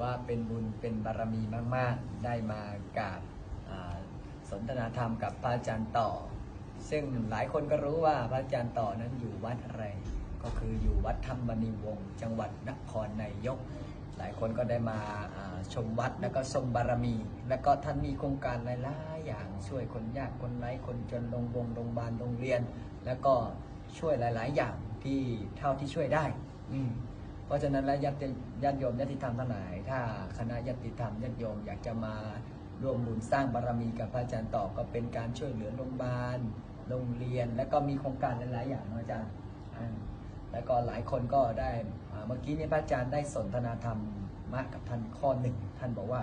ว่าเป็นบุญเป็นบารมีมาก ๆ ได้มากราบสนทนาธรรมกับพระอาจารย์ต่อ ซึ่งหลายคนก็รู้ว่าพระอาจารย์ต่อนั้นอยู่วัดอะไร ก็คืออยู่วัดธรรมณีวงศ์จังหวัดนครนายก หลายคนก็ได้มาชมวัดแล้วก็ชมบารมี แล้วก็ท่านมีโครงการหลายๆอย่างช่วยคนยากคนไร้คนจนโรงวงโรงพยาบาลโรงเรียน แล้วก็ช่วยหลาย ๆ อย่างที่เท่าที่ช่วยได้ อื เพราะฉะนั้นแล้วญาติญาติโยมญาติธรรมทั้งหลาย ถ้าคณะญาติธรรมญาติโยมอยากจะมาร่วมบุญสร้างบารมีกับพระอาจารย์ต่อก็เป็นการช่วยเหลือโรงพยาบาลโรงเรียน แล้วก็มีโครงการหลายๆอย่างนะอาจารย์แล้วก็หลายคนก็ได้เมื่อกี้นี่ยพระอาจารย์ได้สนทนาธรรมมากับท่านข้อหนึ่งท่านบอกว่า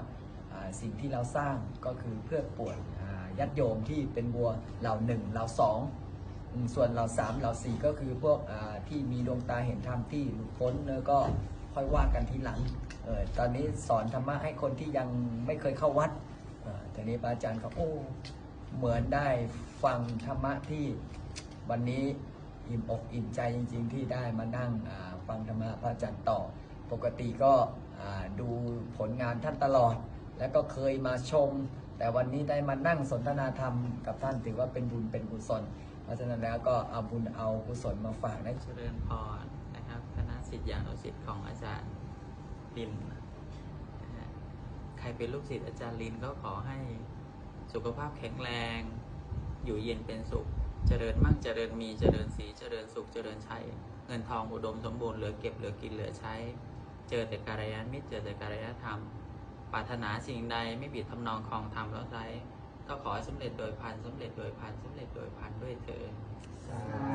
สิ่งที่เราสร้างก็คือเพื่อป่วยอ่ายัดโยมที่เป็นบัวเหล่าหนึ่งเหล่าสอง ส่วนเหล่าสามเหล่าสี่ก็คือพวกที่มีดวงตาเห็นธรรมที่หลุดพ้นแล้วก็ค่อยว่ากันทีหลังเออตอนนี้สอนธรรมะให้คนที่ยังไม่เคยเข้าวัดอ่าทีนี้พระอาจารย์ก็โอ้เหมือนได้ฟังธรรมะที่วันนี้อิ่มอกอิ่มใจจริง ๆ ที่ได้มานั่งฟังธรรมะพระอาจารย์ต่อ ปกติก็ดูผลงานท่านตลอด แล้วก็เคยมาชม แต่วันนี้ได้มานั่งสนทนาธรรมกับท่านถือว่าเป็นบุญเป็นกุศล เพราะฉะนั้นแล้วก็เอาบุญเอากุศลมาฝากได้เจริญพรนะครับคณะสิทธิ์อย่านุสิทธิ์ของอาจารย์ลินใครเป็นลูกศิษย์อาจารย์ลินก็ขอให้สุขภาพแข็งแรง อยู่เย็นเป็นสุข เจริญมั่งเจริญมีเจริญสีเจริญสุขเจริญชัยเงินทองอุดมสมบูรณ์เหลือเก็บเหลือกินเหลือใช้ เจอแต่การยานมิตรเจอแต่การยธรรม ปรารถนาสิ่งใดไม่บิดทำนองคลองธรรมแล้วไรก็ขอให้สำเร็จโดยพันสำเร็จโดยพันสำเร็จโดยพันด้วยเถิดสาธุ